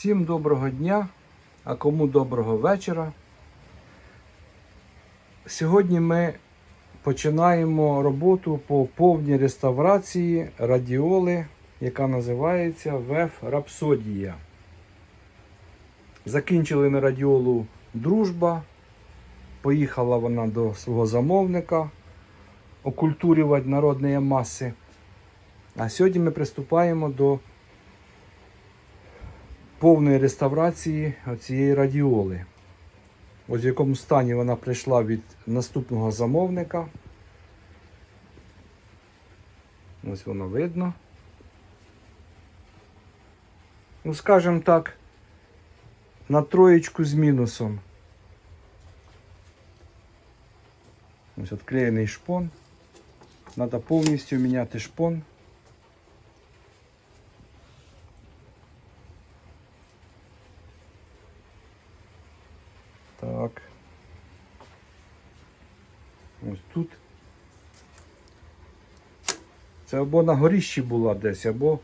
Всім доброго дня, а кому доброго вечора. Сьогодні ми починаємо роботу по повній реставрації радіоли, яка називається ВЕФ Рапсодія. Закінчили ми радіолу Дружба. Поїхала вона до свого замовника окультурювати народні маси. А сьогодні ми приступаємо до повної реставрації цієї радіоли. Ось в якому стані вона прийшла від наступного замовника. Ось воно видно. Ну, скажімо так, на троєчку з мінусом. Ось відклеєний шпон. Треба повністю міняти шпон. Так. Ось тут. Це або на горіщі була десь, або,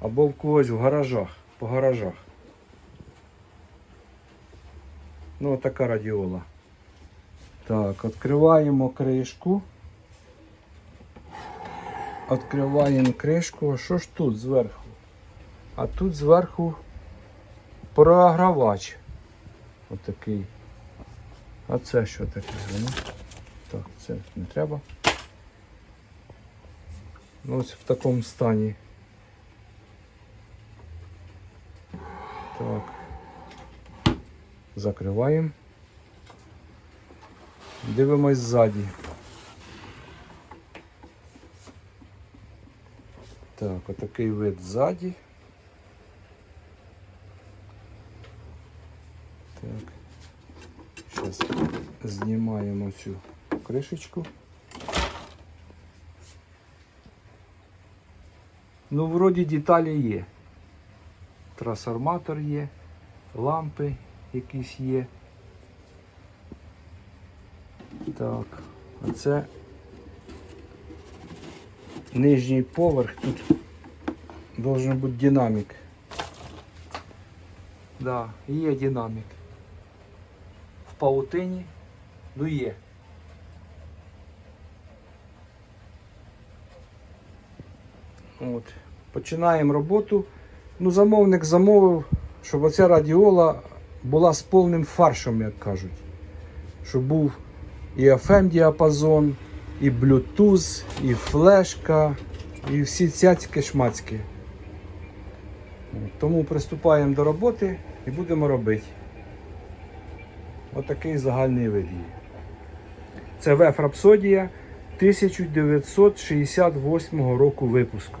або в когось в гаражах, по гаражах. Ну, така радіола. Так, відкриваємо кришку. Відкриваємо кришку. А що ж тут зверху? А тут зверху програвач. Отакий. А це що таке? Ну, так, це не треба. Ну, ось в такому стані. Так. Закриваємо. Дивимось ззаді. Так, отакий вид ззаді. Так. Зараз знімаємо цю кришечку. Ну, вроді деталі є. Трансформатор є, лампи якісь є. Так, а це нижній поверх. Тут должен бути динамік. Да, є динамік. Паутині, ну є. От. Починаємо роботу. Ну, замовник замовив, щоб оця радіола була з повним фаршем, як кажуть. Щоб був і FM діапазон, і Bluetooth, і флешка, і всі цяцьки шмацьки. Тому приступаємо до роботи і будемо робити. Отакий загальний вид. її. Це ВЕФ Рапсодія 1968 року випуску.